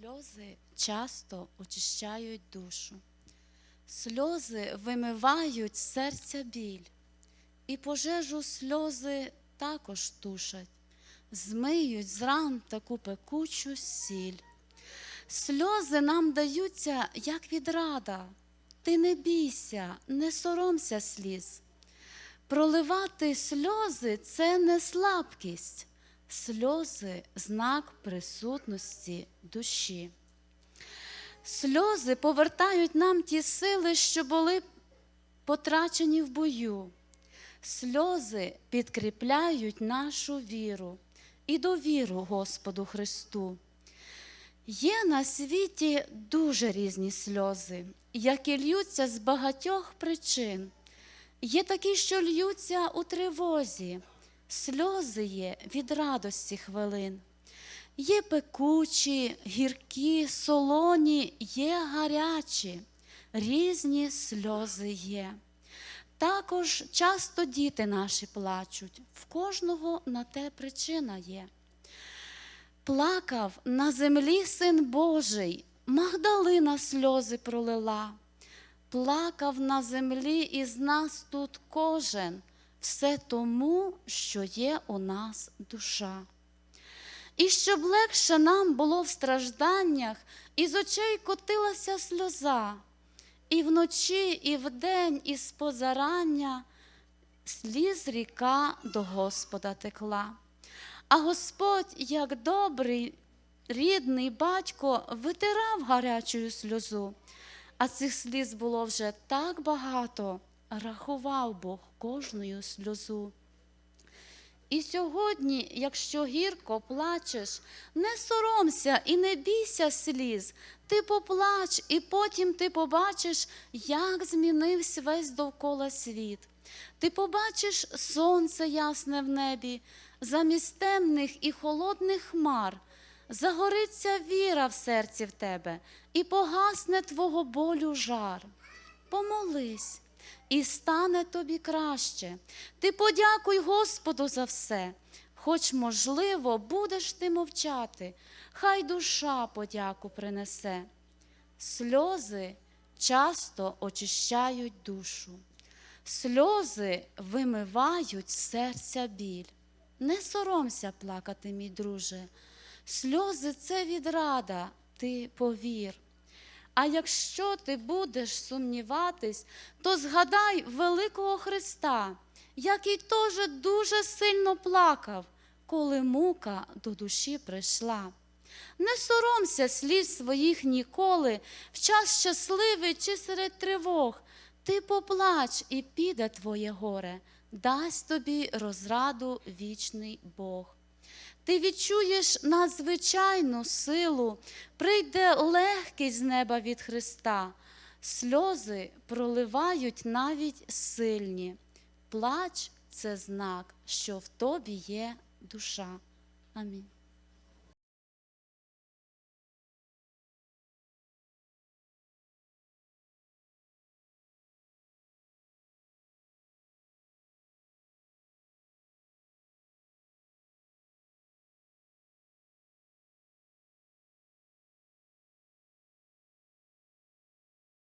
Сльози часто очищають душу, сльози вимивають серця біль, і пожежу сльози також тушать, змиють з ран таку пекучу сіль. Сльози нам даються, як відрада. Ти не бійся, не соромся сліз. Проливати сльози це не слабкість, сльози знак присутності душі. Сльози повертають нам ті сили, що були потрачені в бою. Сльози підкріпляють нашу віру і довіру Господу Христу. Є на світі дуже різні сльози, які льються з багатьох причин. Є такі, що льються у тривозі, сльози є від радості хвилин. Є пекучі, гіркі, солоні, є гарячі, різні сльози є. Також часто діти наші плачуть, в кожного на те причина є. Плакав на землі син Божий, Магдалина сльози пролила. Плакав на землі із нас тут кожен, все тому, що є у нас душа. І щоб легше нам було в стражданнях, із очей котилася сльоза, і вночі, і вдень, і з позарання сліз ріка до Господа текла. А Господь, як добрий, рідний батько, витирав гарячою сльозу, а цих сліз було вже так багато, рахував Бог кожною сльозу. І сьогодні, якщо гірко плачеш, не соромся і не бійся сліз. Ти поплач, і потім ти побачиш, як змінився весь довкола світ. Ти побачиш сонце ясне в небі, замість темних і холодних хмар. Загориться віра в серці в тебе, і погасне твого болю жар. Помолись, і стане тобі краще. Ти подякуй Господу за все, хоч, можливо, будеш ти мовчати, хай душа подяку принесе. Сльози часто очищають душу, сльози вимивають серця біль. Не соромся плакати, мій друже. Сльози це відрада, ти повір. А якщо ти будеш сумніватись, то згадай великого Христа, який теж дуже сильно плакав, коли мука до душі прийшла. Не соромся сліз своїх ніколи, в час щасливий чи серед тривог. Ти поплач, і піде твоє горе, дасть тобі розраду вічний Бог. Ти відчуєш надзвичайну силу, прийде легкість з неба від Христа. Сльози проливають навіть сильні. Плач це знак, що в тобі є душа. Амінь.